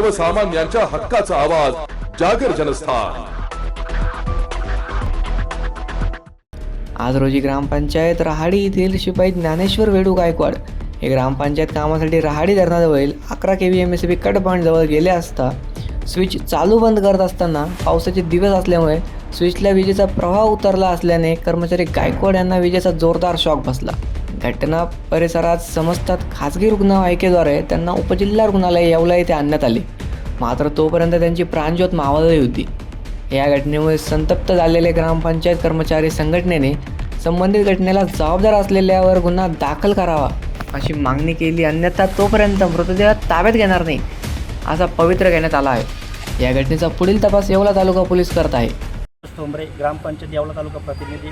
सर्वसामान्यांच्या हक्काचा आवाज जागर जनस्थान. आज रोजी ग्रामपंचायत रहाडी येथील शिपाई ज्ञानेश्वर वेडू गायकवाड हे ग्रामपंचायत कामासाठी रहाडी धरणाजवळील अकरा K V M S B कटपॉईंटजवळ गेले असता स्विच चालू बंद करत असताना पावसाचे दिवस असल्यामुळे स्विचला विजेचा प्रवाह उतरला असल्याने कर्मचारी गायकवाड यांना विजेचा जोरदार शॉक बसला. घटना परिसरात समजतात खाजगी रुग्णवाहिकेद्वारे त्यांना उपजिल्हा रुग्णालय येवला येथे आणण्यात आले. मात्र तोपर्यंत त्यांची प्राणज्योत मावळली होती. या घटनेमुळे संतप्त झालेले ग्रामपंचायत कर्मचारी संघटनेने संबंधित घटनेला जबाबदार असलेल्यावर गुन्हा दाखल करावा अशी मागणी केली. अन्यथा तोपर्यंत मृतदेह ताब्यात घेणार नाही असा पवित्र घेण्यात आला आहे. या घटनेचा पुढील तपास येवला तालुका पोलीस करत आहे. ठोंबरे ग्रामपंचायत येवला तालुका प्रतिनिधी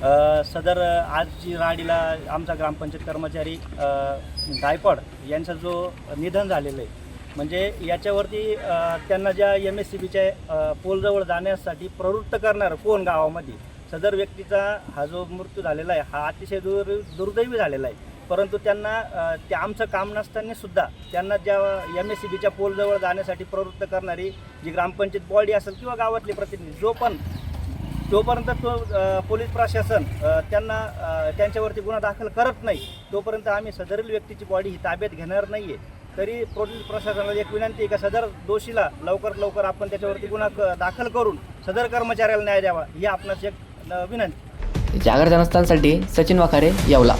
सदर आज जी राडीला आमचा ग्रामपंचायत कर्मचारी अ, गायकवाड यांचा जो निधन झालेलं आहे म्हणजे याच्यावरती त्यांना ज्या एम एस सी बीच्या पोलजवळ जाण्यासाठी प्रवृत्त करणार कोण गावामध्ये सदर व्यक्तीचा हा जो मृत्यू झालेला आहे हा अतिशय दुर् दुर्दैवी झालेला आहे. परंतु त्यांना ते आमचं काम नसताना सुद्धा त्यांना ज्या एम एस सी बीच्या पोलजवळ जाण्यासाठी प्रवृत्त करणारी जी ग्रामपंचायत बॉडी असेल किंवा गावातले प्रतिनिधी जो पण जोपर्यंत तो पोलीस प्रशासन त्यांना त्यांच्यावरती गुन्हा दाखल करत नाही तोपर्यंत आम्ही सदरील व्यक्तीची बॉडी ही ताब्यात घेणार नाही आहे तरी पोलीस प्रशासनाला एक विनंती आहे का सदर दोषीला लवकर लवकर आपण त्याच्यावरती गुन्हा क- दाखल करून सदर कर्मचाऱ्याला न्याय द्यावा ही आपणास एक विनंती. जागर जनस्थानसाठी सचिन वाखारे येवला.